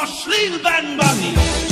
og slid vandrer.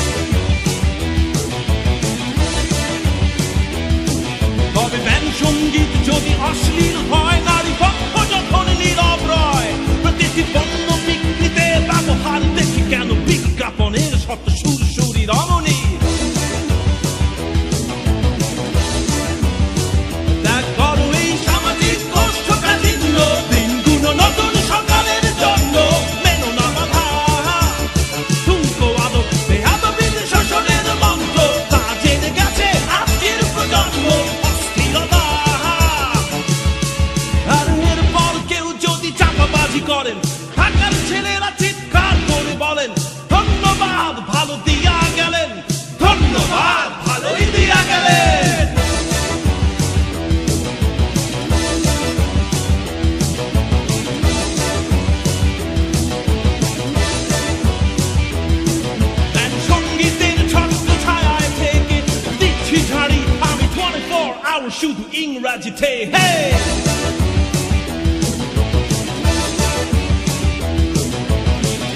ইংরাজিতে হে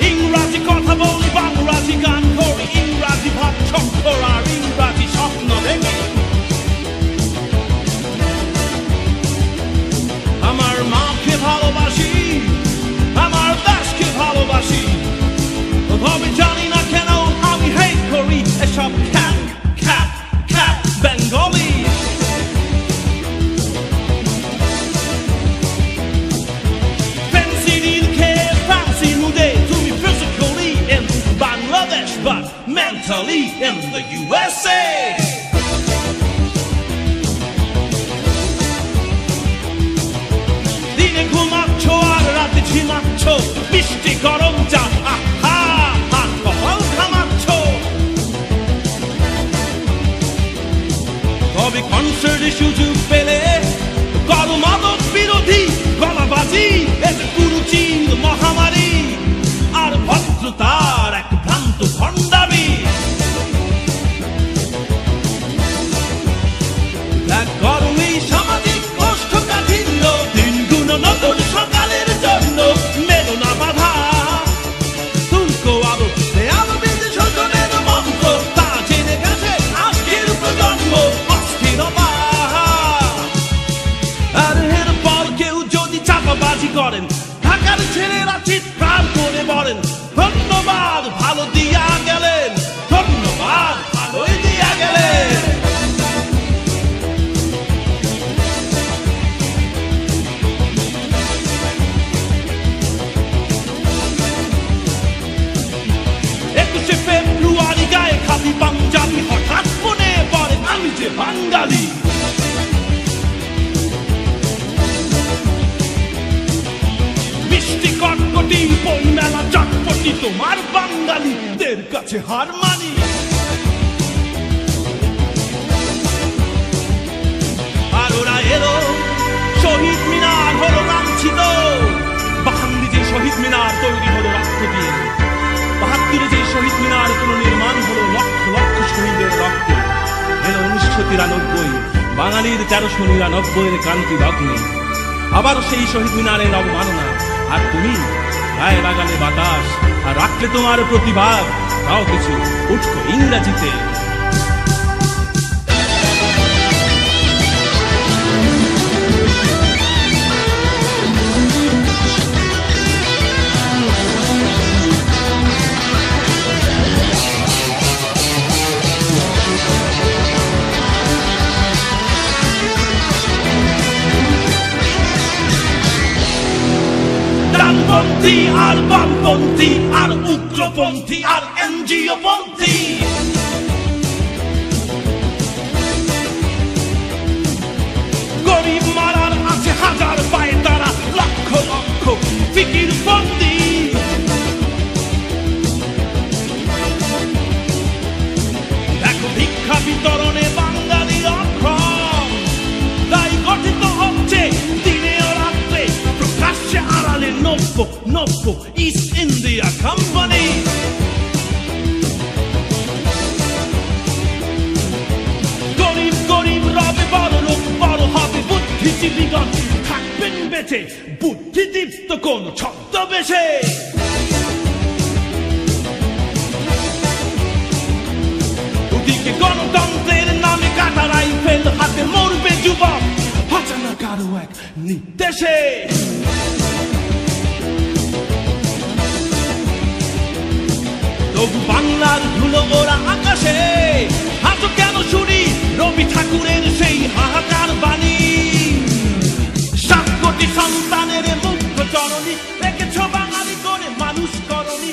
ইংরাজি কথা বলি বাংলাজি গান করি ইংরাজি ভাব চক্কর USA দিনে ঘুমাচ্ছ আর রাতে ঝিমাচ্ছ বৃষ্টি গরম চা সুযোগ পেলে করো মাদক বিরোধী, গলাবাজি এসে কুরুচির মহামারী, আর ভদ্রতার এক ভ্রান্ত ভণ্ডামি বাঙালিদের কাছে হার মানি আর এলো, শহীদ মিনার হলো লাঞ্ছিত বাহান্দি যে শহীদ মিনার তৈরি হলো রক্ত দিয়ে। বাহাত্তরে যে শহীদ মিনার পুনর্নির্মাণ হলো লক্ষ লক্ষ শহীদের রক্তে। এলো উনিশশো তিরানব্বই, বাঙালির তেরোশো নিরানব্বই এর ক্রান্তি লগ্নে। আবার সেই শহীদ মিনারের অবমাননা। আর তুমি গায়ে লাগালে বাতাস আর রাখলে তোমার প্রতিবাদ তাও কিছু উঠো ইংরাজিতে। আর বামপন্থী আর উগ্রপন্থী আর এনজিও পন্থী বুদ্ধিজীবীগণ থাকবেন ধুলো ওরা আকাশে। হাতো কেন শুনি রবি ঠাকুরের সেই হাহাকার? করে মুক্ত জননী। রেখেছ বাঙালি করে মানুষ করণী।